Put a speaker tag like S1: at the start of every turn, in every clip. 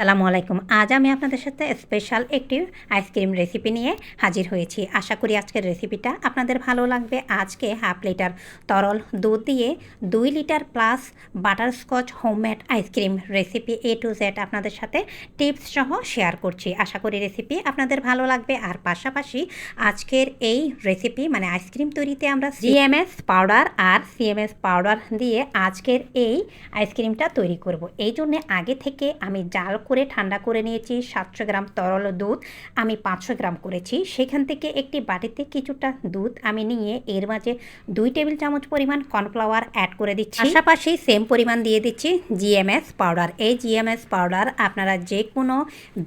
S1: সালামু আলাইকুম। আজ আমি আপনাদের সাথে স্পেশাল একটি আইসক্রিম রেসিপি নিয়ে হাজির হয়েছি। আশা করি আজকের রেসিপিটা আপনাদের ভালো লাগবে। আজকে হাফ লিটার তরল দুধ দিয়ে দুই litre plus butterscotch homemade ice cream recipe A to Z আপনাদের সাথে টিপস সহ শেয়ার করছি। আশা করি রেসিপি আপনাদের ভালো লাগবে। আর পাশাপাশি আজকের এই রেসিপি মানে আইসক্রিম তৈরিতে আমরা সিএমএস পাউডার আর সিএমএস পাউডার দিয়ে আজকের এই আইসক্রিমটা তৈরি করব। এই জন্যে আগে থেকে আমি জাল করে ঠান্ডা করে নিয়েছি, সাতশো গ্রাম তরল দুধ আমি পাঁচশো গ্রাম করেছি। সেখান থেকে একটি বাটিতে কিছুটা দুধ আমি নিয়ে এর মাঝে দুই টেবিল চামচ পরিমাণ কর্নফ্লাওয়ার অ্যাড করে দিচ্ছি। পাশাপাশি সেম পরিমাণ দিয়ে দিচ্ছি জিএমএস পাউডার। এই জিএমএস পাউডার আপনারা যে কোনো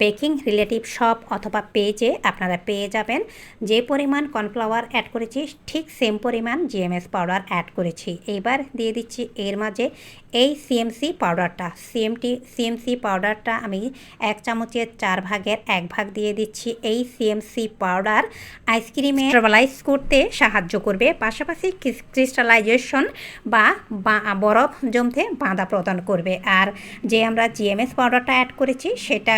S1: বেকিং রিলেটিভ শপ অথবা পেজে আপনারা পেয়ে যাবেন। যে পরিমাণ কর্নফ্লাওয়ার অ্যাড করেছি ঠিক সেম পরিমাণ জিএমএস পাউডার অ্যাড করেছি। এবার দিয়ে দিচ্ছি এর মাঝে এই সিএমসি পাউডারটা সিএমটি সিএমসি পাউডারটা আমি এক চামচের চার ভাগের এক ভাগ দিয়ে দিচ্ছি। এই সিএমসি পাউডার আইসক্রিমে স্টেবলাইজ করতে সাহায্য করবে। পাশাপাশি ক্রিস্টালাইজেশন বা বরফ জমতে বাঁধা প্রদান করবে। আর যে আমরা জিএমএস পাউডারটা অ্যাড করেছি, সেটা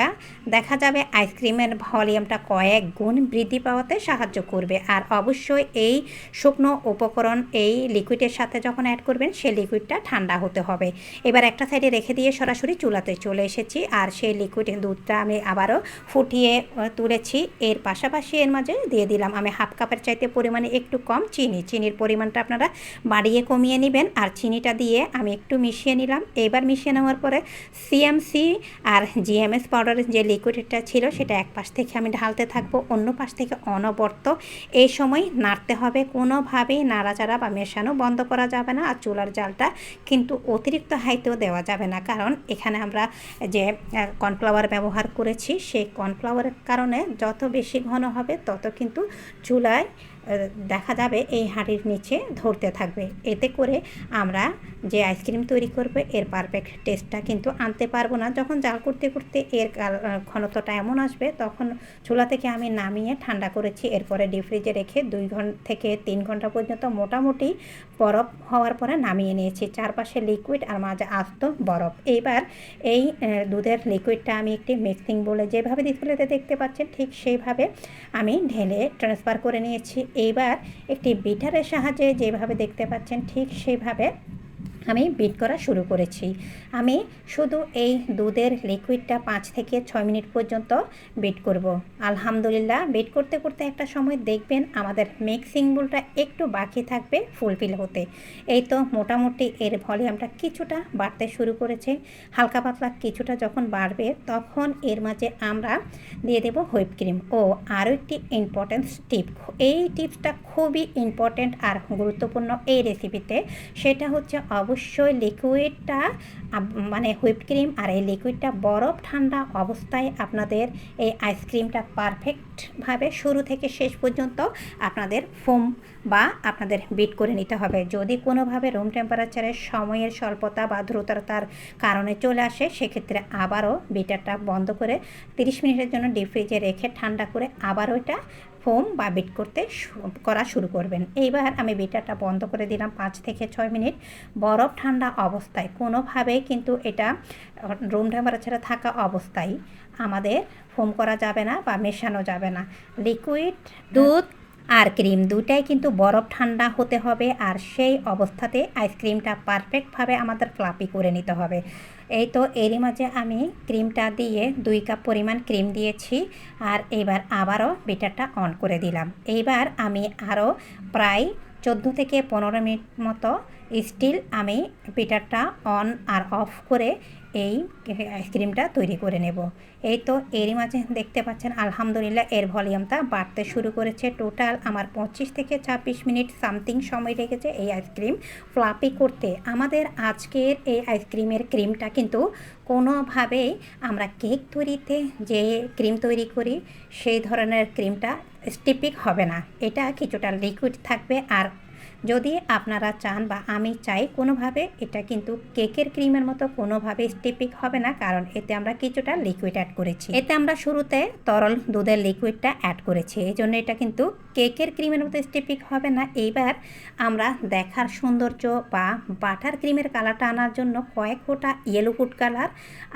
S1: দেখা যাবে আইসক্রিমের ভলিউমটা কয়েক গুণ বৃদ্ধি পাওয়াতে সাহায্য করবে। আর অবশ্যই এই শুকনো উপকরণ এই লিকুইডের সাথে যখন অ্যাড করবেন, সেই লিকুইডটা ঠান্ডা হতে হবে। এবার একটা সাইডে রেখে দিয়ে সরাসরি চুলাতে চলে এসেছি। আর সেই লিকুইড দুধটা আমি আবারও ফুটিয়ে তুলেছি। এর পাশাপাশি এর মাঝে দিয়ে দিলাম আমি হাফ কাপের চাইতে পরিমাণে একটু কম চিনি। চিনির পরিমাণটা আপনারা বাড়িয়ে কমিয়ে নেবেন। আর চিনিটা দিয়ে আমি একটু মিশিয়ে নিলাম। এবার মিশিয়ে নেওয়ার পরে সিএমসি আর জিএমএস পাউডারের যে লিকুইডটা ছিল, সেটা এক পাশ থেকে আমি ঢালতে থাকব। অন্য পাশ থেকে অনবর্ত এই সময় নাড়তে হবে। কোনোভাবেই নাড়াচাড়া বা মেশানো বন্ধ করা যাবে না। আর চুলার জালটা কিন্তু অতিরিক্ত হাইতেও দেওয়া যাবে না। কারণ এখানে আমরা যে কর্নফ্লাওয়ার ব্যবহার করেছি, সেই কর্নফ্লাওয়ারের কারণে যত বেশি ঘন হবে, তত কিন্তু চুলায় দেখা যাবে এই হাঁড়ির নিচে ধরতে থাকবে। এতে করে আমরা যে আইসক্রিম তৈরি করবে, এর পারফেক্ট টেস্টটা কিন্তু আনতে পারব না। যখন জাল করতে করতে এর ঘনত্বটা এমন আসবে, তখন চুলা থেকে আমি নামিয়ে ঠান্ডা করেছি। এরপরে ডিপ ফ্রিজে রেখে দুই ঘণ্টা থেকে তিন ঘণ্টা পর্যন্ত মোটামুটি বরফ হওয়ার পরে নামিয়ে নিয়েছি। চারপাশে লিকুইড আর মাঝে আস্ত বরফ। এইবার এই দুধের লিকুইডটা আমি একটি মিক্সিং বলে যেভাবে ডিসপ্লেতে দেখতে পাচ্ছেন, ঠিক সেইভাবে আমি ঢেলে ট্রান্সফার করে নিয়েছি। এইবার একটি বিটারের সাহায্যে যেভাবে দেখতে পাচ্ছেন ঠিক সেইভাবে আমি বিট করা শুরু করেছি। আমি শুধু এই দুধের লিকুইডটা পাঁচ থেকে ছয় মিনিট পর্যন্ত বিট করব। আলহামদুলিল্লাহ বিট করতে করতে একটা সময় দেখবেন আমাদের মিক্সিং বুলটা একটু বাকি থাকবে ফুলফিল হতে। এই তো মোটামুটি এর ভলিউমটা কিছুটা বাড়তে শুরু করেছে। হালকা পাতলা কিছুটা যখন বাড়বে, তখন এর মাঝে আমরা দিয়ে দেব হুইপ ক্রিম ও, আরও একটি ইম্পর্টেন্ট টিপ এই টিপসটা খুবই ইম্পর্টেন্ট আর গুরুত্বপূর্ণ এই রেসিপিতে সেটা হচ্ছে অবশ্যই অবশ্যই লিকুইডটা মানে হুইপ ক্রিম আর এই লিকুইডটা বরফ ঠান্ডা অবস্থায় আপনাদের এই আইসক্রিমটা পারফেক্টভাবে শুরু থেকে শেষ পর্যন্ত আপনাদের ফোম বা আপনাদের বিট করে নিতে হবে। যদি কোনোভাবে রুম টেম্পারেচারের সময়ের স্বল্পতা বা দ্রুততার কারণে চলে আসে, সেক্ষেত্রে আবারও বিটারটা বন্ধ করে 30 মিনিটের জন্য ডিপ ফ্রিজে রেখে ঠান্ডা করে আবার ওইটা ফোম বা বিট করতে করা শুরু করবেন। এইবার আমি বিটারটা বন্ধ করে দিলাম পাঁচ থেকে ছয় মিনিট। বরফ ঠান্ডা অবস্থায়, কোনোভাবেই কিন্তু এটা রুম টেম্পারেচারে থাকা অবস্থায় আমাদের ফোম করা যাবে না বা মেশানো যাবে না। লিকুইড, দুধ আর ক্রিম দুটাই কিন্তু বরফ ঠান্ডা হতে হবে আর সেই অবস্থাতে আইসক্রিমটা পারফেক্টভাবে আমাদের ফ্লাপি করে নিতে হবে। এই তো এরই মাঝে আমি ক্রিমটা দিয়ে দুই কাপ পরিমাণ ক্রিম দিয়েছি আর এবার আবারও বেটারটা অন করে দিলাম। এইবার আমি আরও প্রায় চোদ্দ থেকে পনেরো মিনিট মতো স্টিল আমি পিটারটা অন আর অফ করে এই আইসক্রিমটা তৈরি করে নেব। এই তো এরই মাঝে দেখতে পাচ্ছেন, আলহামদুলিল্লাহ এর ভলিউমটা বাড়তে শুরু করেছে। টোটাল আমার পঁচিশ থেকে ছাব্বিশ মিনিট সামথিং সময় লেগেছে এই আইসক্রিম ফ্লাপি করতে। আমাদের আজকের এই আইসক্রিমের ক্রিমটা কিন্তু কোনোভাবেই আমরা কেক তৈরিতে যে ক্রিম তৈরি করি, সেই ধরনের ক্রিমটা স্টিপিক হবে না। এটা কিছুটা লিকুইড থাকবে। আর যদি আপনারা চান বা আমি চাই কোনোভাবে, এটা কিন্তু কেকের ক্রিমের মতো কোনোভাবে স্টিপিক হবে না, কারণ এতে আমরা কিছুটা লিকুইড অ্যাড করেছি। এতে আমরা শুরুতে তরল দুধের লিকুইডটা অ্যাড করেছি। এই জন্য এটা কিন্তু কেকের ক্রিমের মতো স্টিপিক হবে না। এইবার আমরা দেখার সৌন্দর্য বা বাটার ক্রিমের কালারটা আনার জন্য কয়েক ফোঁটা ইয়েলো ফুড কালার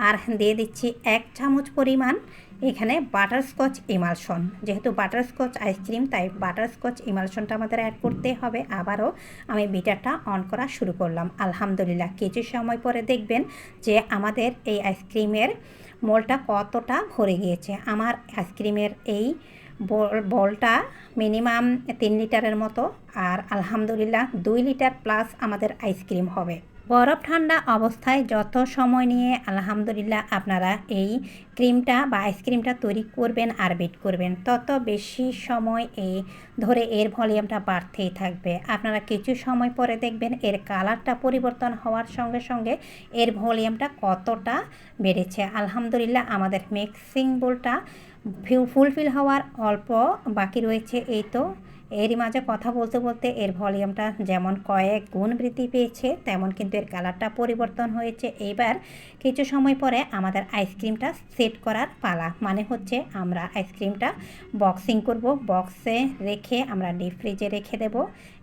S1: আর দিয়ে দিচ্ছি এক চামচ পরিমাণ এখানে বাটারস্কচ ইমালশন যেহেতু বাটারস্কচ আইসক্রিম তাই বাটারস্কচ ইমালশনটা আমাদের অ্যাড করতে হবে। আবারও আমি বিটারটা অন করা শুরু করলাম। আলহামদুলিল্লাহ, কিছু সময় পরে দেখবেন যে আমাদের এই আইসক্রিমের মোলটা কতটা ভরে গিয়েছে। আমার আইসক্রিমের এই বল- বলটা মিনিমাম তিন লিটারের মতো। আর আলহামদুলিল্লাহ, দুই লিটার প্লাস আমাদের আইসক্রিম হবে। বরফ ঠান্ডা অবস্থায় যত সময় নিয়ে আলহামদুলিল্লাহ আপনারা এই ক্রিমটা বা আইসক্রিমটা তৈরি করবেন আর বেট করবেন, তত বেশি সময় এই ধরে এর ভলিউমটা বাড়তেই থাকবে। আপনারা কিছু সময় পরে দেখবেন এর কালারটা পরিবর্তন হওয়ার সঙ্গে সঙ্গে এর ভলিউমটা কতটা বেড়েছে। আলহামদুলিল্লাহ আমাদের মিক্সিং বোলটা ফুলফিল হওয়ার অল্প বাকি রয়েছে, এই তো এরই মাঝে কথা বলতে বলতে এর ভলিউমটা যেমন কয়েক গুণ বৃদ্ধি পেয়েছে, তেমন কিন্তু এর কালারটা পরিবর্তন হয়েছে। এইবার কিছু সময় পরে আমাদের আইসক্রিমটা সেট করার পালা। মানে হচ্ছে আমরা আইসক্রিমটা বক্সিং করব। বক্সে রেখে আমরা ডিপ ফ্রিজে রেখে দেব।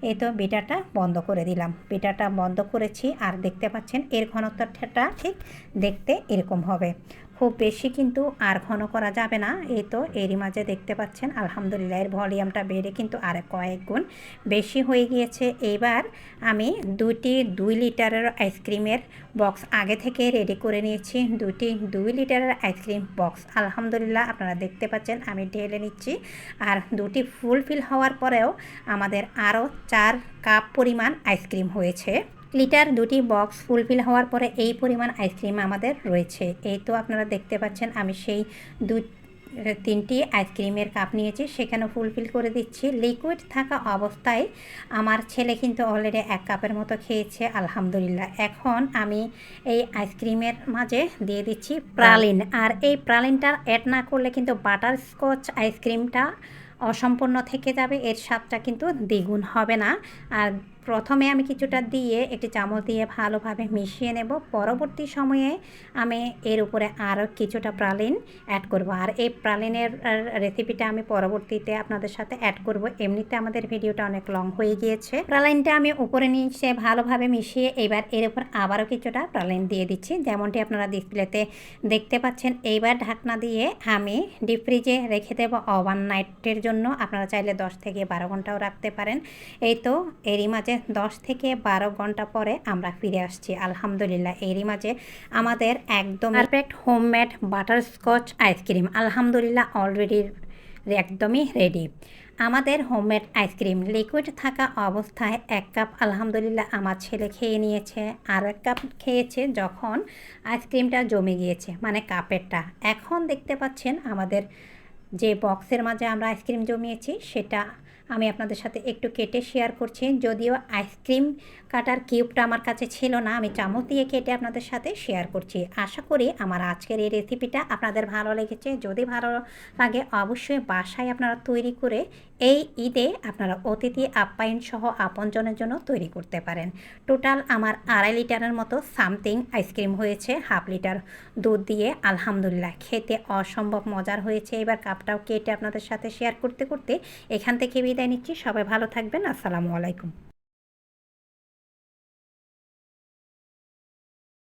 S1: এই তো বিটাটা বন্ধ করে দিলাম। বিটাটা বন্ধ করেছি। আর দেখতে পাচ্ছেন এর ঘনত্বটা ঠিক দেখতে এরকম হবে। খুব বেশি কিন্তু আর ঘন করা যাবে না। এই তো এরই মাঝে দেখতে পাচ্ছেন, আলহামদুলিল্লাহ এর ভলিউমটা বেড়ে কিন্তু আর কয়েক গুণ বেশি হয়ে গিয়েছে। এইবার আমি দুটি দুই লিটারের আইসক্রিমের বক্স আগে থেকে রেডি করে নিয়েছি। দুটি দুই লিটারের আইসক্রিম বক্স আলহামদুলিল্লাহ আপনারা দেখতে পাচ্ছেন, আমি ঢেলে নিচ্ছি। আর দুটি ফুলফিল হওয়ার পরেও আমাদের আরও চার কাপ পরিমাণ আইসক্রিম হয়েছে। লিটার দুটি বক্স ফুলফিল হওয়ার পরে এই পরিমাণ আইসক্রিম আমাদের রয়েছে। এই তো আপনারা দেখতে পাচ্ছেন, আমি সেই দু তিনটি আইসক্রিমের কাপ নিয়েছি, সেখানে ফুলফিল করে দিচ্ছি। লিকুইড থাকা অবস্থায় আমার ছেলে কিন্তু অলরেডি এক কাপের মতো খেয়েছে, আলহামদুলিল্লাহ। এখন আমি এই আইসক্রিমের মাঝে দিয়ে দিচ্ছি প্রালিন আর এই প্রালিনটা অ্যাড না করলে কিন্তু বাটার স্কচ আইসক্রিমটা অসম্পূর্ণ থেকে যাবে, এর স্বাদটা কিন্তু দ্বিগুণ হবে না। আর প্রথমে আমি কিছুটা দিয়ে একটি চামচ দিয়ে ভালোভাবে মিশিয়ে নেব। পরবর্তী সময়ে আমি এর উপরে আরও কিছুটা প্রালিন অ্যাড করব। আর এই প্রালিনের রেসিপিটা আমি পরবর্তীতে আপনাদের সাথে অ্যাড করব। এমনিতে আমাদের ভিডিওটা অনেক লং হয়ে গিয়েছে। প্রালিনটা আমি উপরে নিচে ভালোভাবে মিশিয়ে এবার এর উপর আবারও কিছুটা প্রালিন দিয়ে দিচ্ছি। যেমনটি আপনারা ডিসপ্লেতে দেখতে পাচ্ছেন, এইবার ঢাকনা দিয়ে আমি ডিপ ফ্রিজে রেখে দেব ওভার নাইটের জন্য। আপনারা চাইলে দশ থেকে বারো ঘন্টাও রাখতে পারেন। এই তো এরই মাঝে দশ থেকে বারো ঘণ্টা পরে আমরা ফিরে আসছি। আলহামদুলিল্লাহ, এরই মাঝে আমাদের একদম perfect homemade butterscotch ice cream আলহামদুলিল্লাহ অলরেডি একদমই রেডি আমাদের হোমমেড আইসক্রিম লিকুইড থাকা অবস্থায় এক কাপ আলহামদুলিল্লাহ আমার ছেলে খেয়ে নিয়েছে। আর এক কাপ খেয়েছে যখন আইসক্রিমটা জমে গিয়েছে মানে কাপেরটা। এখন দেখতে পাচ্ছেন আমাদের যে বক্সের মাঝে আমরা আইসক্রিম জমিয়েছি, সেটা আমি আপনাদের সাথে একটু কেটে শেয়ার করছি। যদিও আইসক্রিম কাটার কিউবটা আমার কাছে ছিল না, আমি চামচ দিয়ে কেটে আপনাদের সাথে শেয়ার করছি। আশা করি আমার আজকের এই রেসিপিটা আপনাদের ভালো লেগেছে। যদি ভালো লাগে অবশ্যই বাসায় আপনারা তৈরি করে এই ঈদে আপনারা অতিথি আপ্যায়ন সহ আপনজনের জন্য তৈরি করতে পারেন। টোটাল আমার আড়াই লিটারের মতো সামথিং আইসক্রিম হয়েছে, হাফ লিটার দুধ দিয়ে। আলহামদুলিল্লাহ, খেতে অসম্ভব মজার হয়েছে। এবার কাপটাও কেটে আপনাদের সাথে শেয়ার করতে করতে এখান থেকে বিদায় নিচ্ছি। সবাই ভালো থাকবেন। আসসালামু আলাইকুম।